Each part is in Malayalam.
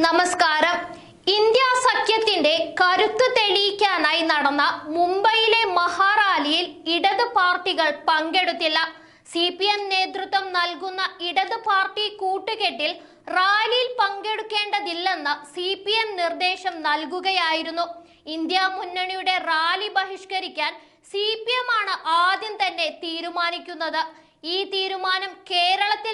നമസ്കാരം. ഇന്ത്യ സഖ്യത്തിന്റെ കരുത്ത് തെളിയിക്കാനായി നടന്ന മുംബൈയിലെ മഹാറാലിയിൽ ഇടത് പാർട്ടികൾ പങ്കെടുത്തില്ല. സി പി എം നേതൃത്വം നൽകുന്ന ഇടത് പാർട്ടി കൂട്ടുകെട്ടിൽ റാലിയിൽ പങ്കെടുക്കേണ്ടതില്ലെന്ന് സി പി എം നിർദ്ദേശം നൽകുകയായിരുന്നു. ഇന്ത്യ മുന്നണിയുടെ റാലി ബഹിഷ്കരിക്കാൻ സി പി എം ആണ് ആദ്യം തന്നെ തീരുമാനിക്കുന്നത്. ഈ തീരുമാനം കേരളത്തിൽ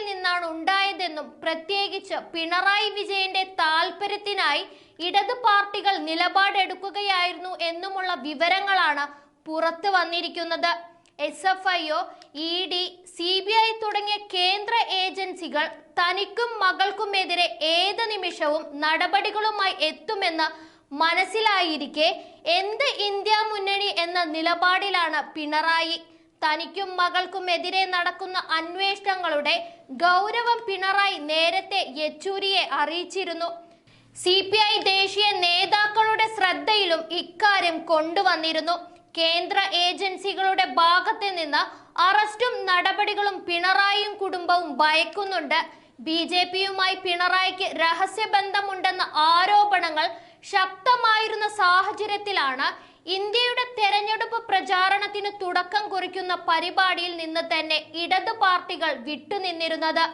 നിന്നാണ് പ്രത്യേകിച്ച് പിണറായി വിജയന്റെ താൽപര്യത്തിനായി ഇടത് പാർട്ടികൾ നിലപാടെടുക്കുകയായിരുന്നു എന്നുമുള്ള വിവരങ്ങളാണ് പുറത്തു വന്നിരിക്കുന്നത്. S F I O E D C B I തുടങ്ങിയ കേന്ദ്ര ഏജൻസികൾ തനിക്കും മകൾക്കുമെതിരെ ഏത് നിമിഷവും നടപടികളുമായി എത്തുമെന്ന് മനസ്സിലായിരിക്കെ എന്ത് ഇന്ത്യ മുന്നണി എന്ന നിലപാടിലാണ് പിണറായി തനിക്കും മകൾക്കും എതിരെ നടക്കുന്ന അന്വേഷണങ്ങളുടെ ഗൗരവം പിണറായി നേരത്തെ യെച്ചൂരിയെ അറിയിച്ചിരുന്നു. സി പി ഐ ദേശീയ നേതാക്കളുടെ ശ്രദ്ധയിലും ഇക്കാര്യം കൊണ്ടുവന്നിരുന്നു. കേന്ദ്ര ഏജൻസികളുടെ ഭാഗത്ത് നിന്ന് അറസ്റ്റും നടപടികളും പിണറായിയും കുടുംബവും ഭയക്കുന്നുണ്ട്. ബി ജെ പിയുമായി പിണറായിക്ക് രഹസ്യബന്ധമുണ്ടെന്ന ആരോപണങ്ങൾ ശക്തമായിരുന്ന സാഹചര്യത്തിലാണ് ഇന്ത്യയുടെ തെരഞ്ഞെടുപ്പ് പ്രചാരണത്തിന് തുടക്കം കുറിക്കുന്ന പരിപാടിയിൽ നിന്ന് തന്നെ ഇടതു പാർട്ടികൾ വിട്ടുനിന്നിരുന്നത്.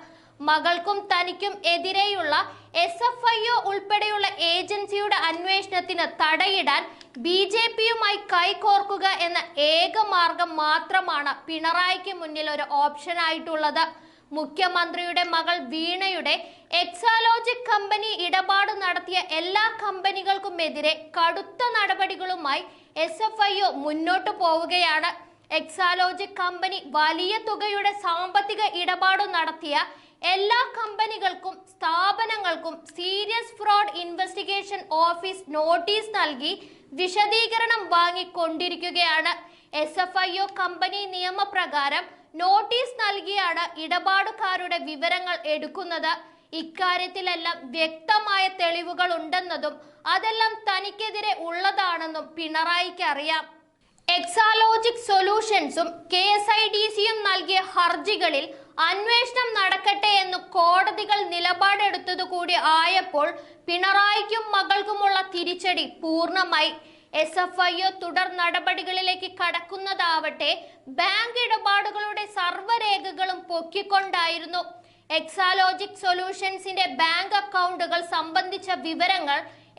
മകൾക്കും തനിക്കും എതിരെയുള്ള എസ് എഫ് ഐ ഒ ഉൾപ്പെടെയുള്ള ഏജൻസിയുടെ അന്വേഷണത്തിന് തടയിടാൻ ബി ജെ പിയുമായി കൈകോർക്കുക എന്ന ഏക മാർഗം മാത്രമാണ് പിണറായിക്ക് മുന്നിൽ ഒരു ഓപ്ഷൻ ആയിട്ടുള്ളത് മുഖ്യമന്ത്രിയുടെ മകൾ വീണയുടെ എക്സാലോജിക് കമ്പനി ഇടപാട് നടത്തിയ എല്ലാ കമ്പനികൾക്കുമെതിരെ കടുത്ത നടപടികളുമായി എസ് എഫ് ഐ ഒ മുന്നോട്ട് പോവുകയാണ്. എക്സാലോജി കമ്പനി വലിയ തുകയുടെ സാമ്പത്തിക ഇടപാട് നടത്തിയ എല്ലാ കമ്പനികൾക്കും സ്ഥാപനങ്ങൾക്കും serious fraud investigation office notice നൽകി വിശദീകരണം വാങ്ങിക്കൊണ്ടിരിക്കുകയാണ്. S F I O company നിയമപ്രകാരം നോട്ടീസ് നൽകിയാണ് ഇടപാടുകാരുടെ വിവരങ്ങൾ എടുക്കുന്നത്. ഇക്കാര്യത്തിലെല്ലാം വ്യക്തമായ തെളിവുകൾ ഉണ്ടെന്നതും അതെല്ലാം തനിക്കെതിരെ ഉള്ളതാണെന്നും പിണറായിക്ക് അറിയാം. എക്സാലോജിക് സൊല്യൂഷൻസും കെ എസ് ഐ ഡി സിയും നൽകിയ ഹർജികളിൽ അന്വേഷണം നടക്കട്ടെ എന്ന് കോടതികൾ നിലപാടെടുത്തതുകൂടി ആയപ്പോൾ പിണറായിക്കും മകൾക്കുമുള്ള തിരിച്ചടി പൂർണമായി. എസ് എഫ് ഐ ഒ തുടർ നടപടികളിലേക്ക് കടക്കുന്നതാവട്ടെ ബാങ്ക് ഇടപാടുകളുടെ സർവരേഖകളും പൊക്കിക്കൊണ്ടായിരുന്നു. എക്സാലോജിക് സൊല്യൂഷൻസിന്റെ ബാങ്ക് അക്കൗണ്ടുകൾ സംബന്ധിച്ച വിവരങ്ങൾ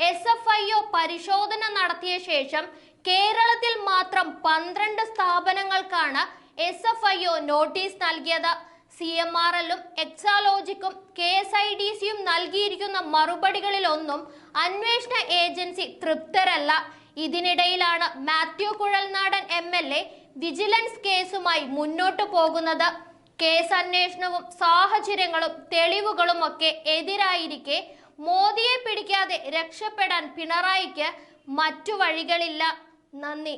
എസ് എഫ് ഐ ഒ പരിശോധന നടത്തിയ ശേഷം കേരളത്തിൽ മാത്രം പന്ത്രണ്ട് സ്ഥാപനങ്ങൾക്കാണ് S F I O notice നൽകിയത്. സി എം ആർ എല്ലും എക്സാലോജിക്കും കെ എസ് ഐ ഡി സിയും നൽകിയിരിക്കുന്ന മറുപടികളിലൊന്നും അന്വേഷണ ഏജൻസി തൃപ്തരല്ല. ഇതിനിടയിലാണ് Mathew Kuzhalnadan M L A vigilance കേസുമായി മുന്നോട്ടു പോകുന്നത്. കേസ് അന്വേഷണവും സാഹചര്യങ്ങളും തെളിവുകളും ഒക്കെ എതിരായിരിക്കെ മോദിയെ പിടിക്കാതെ രക്ഷപ്പെടാൻ പിണറായിക്ക് മറ്റു വഴികളില്ല. നന്ദി.